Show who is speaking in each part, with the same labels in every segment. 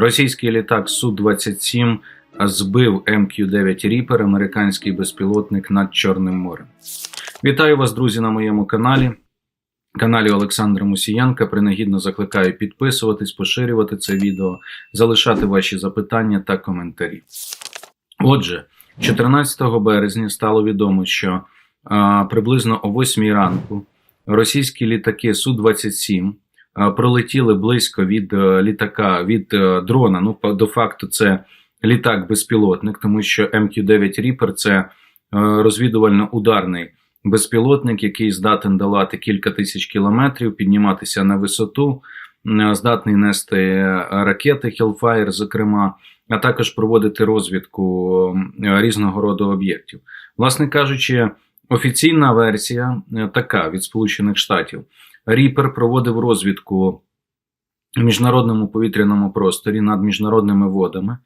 Speaker 1: Російський літак Су-27 збив МК-9 Ріпер, американський безпілотник над Чорним морем. Вітаю вас, друзі, на моєму каналі. Каналі Олександра Мусієнка. Принагідно закликаю підписуватись, поширювати це відео, залишати ваші запитання та коментарі. Отже, 14 березня стало відомо, що а, приблизно о 8 ранку російські літаки Су-27 а, пролетіли близько від е, літака від е, дрона. Ну, до факту, це літак-безпілотник, тому що МК-9 Reaper – це е, розвідувально-ударний безпілотник, який здатен долати кілька тисяч кілометрів, підніматися на висоту, е, здатний нести е, ракети Hellfire, зокрема, а також проводити розвідку е, різного роду об'єктів. Власне кажучи, офіційна версія е, така від Сполучених Штатів. Ріпер проводив розвідку в міжнародному повітряному просторі над міжнародними водами,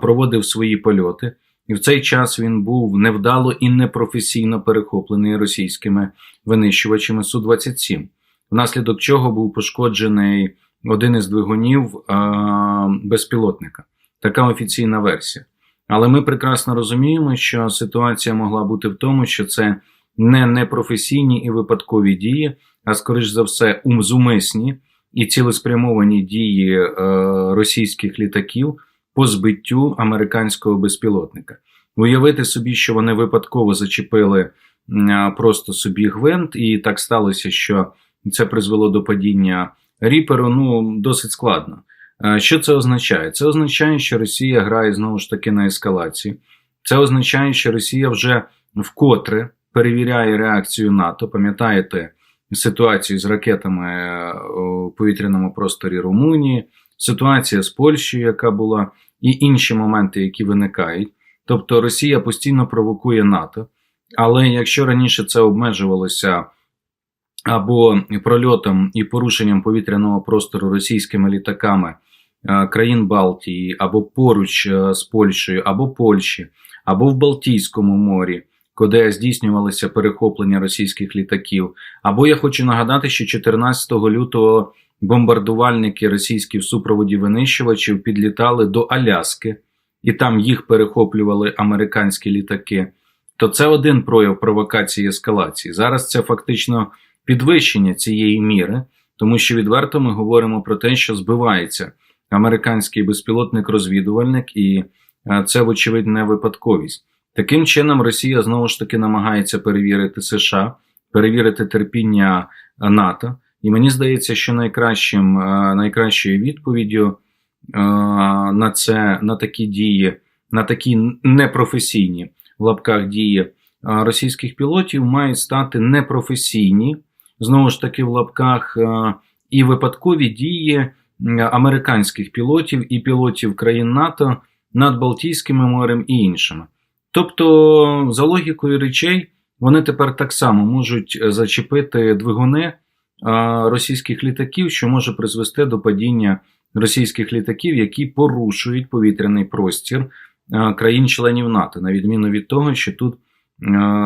Speaker 1: проводив свої польоти. І в цей час він був невдало і непрофесійно перехоплений російськими винищувачами Су-27, внаслідок чого був пошкоджений один із двигунів безпілотника. Така офіційна версія. Але ми прекрасно розуміємо, що ситуація могла бути в тому, що це не непрофесійні і випадкові дії, а скоріш за все, ум- зумисні і цілеспрямовані дії е, російських літаків по збиттю американського безпілотника. Уявити собі, що вони випадково зачепили а, просто собі гвинт, і так сталося, що це призвело до падіння ріперу. Ну досить складно. Е, Що це означає? Це означає, що Росія грає знову ж таки на ескалації. Це означає, що Росія вже вкотре перевіряє реакцію НАТО. Пам'ятаєте ситуацію з ракетами е, у повітряному просторі Румунії, ситуація з Польщею, яка була, і інші моменти, які виникають. Тобто Росія постійно провокує НАТО. Але якщо раніше це обмежувалося або прольотом і порушенням повітряного простору російськими літаками е, країн Балтії, або поруч е, з Польщею, або Польщі, або в Балтійському морі, де здійснювалося перехоплення російських літаків. Або я хочу нагадати, що 14 лютого бомбардувальники російські в супроводі винищувачів підлітали до Аляски, і там їх перехоплювали американські літаки. То це один прояв провокації ескалації. Зараз це фактично підвищення цієї міри, тому що відверто ми говоримо про те, що збивається американський безпілотник-розвідувальник, і е, це, вочевидь, не випадковість. Таким чином, Росія знову ж таки намагається перевірити США, перевірити терпіння НАТО. І мені здається, що найкращим, е, найкращою відповіддю е, на це, на такі дії, на такі непрофесійні в лапках дії е, російських пілотів мають стати непрофесійні, знову ж таки, в лапках і випадкові дії американських пілотів і пілотів країн НАТО над Балтійським морем і іншими. Тобто, за логікою речей, вони тепер так само можуть е, зачепити двигуни е, російських літаків, що може призвести до падіння російських літаків, які порушують повітряний простір е, країн-членів НАТО, на відміну від того, що тут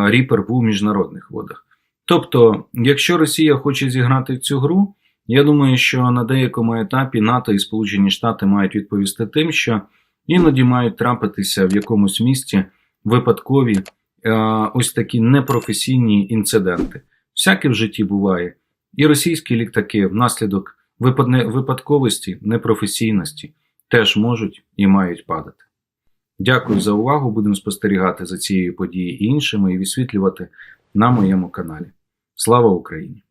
Speaker 1: Ріпер був в міжнародних водах. Тобто, якщо Росія хоче зіграти цю гру, я думаю, що на деякому етапі НАТО і Сполучені Штати мають відповісти тим, що іноді мають трапитися в якомусь місці випадкові е, ось такі непрофесійні інциденти. Всяке в житті буває. І російські літаки внаслідок випадковості, непрофесійності теж можуть і мають падати. Дякую за увагу. Будемо спостерігати за цією подією і іншими і висвітлювати на моєму каналі. Слава Україні!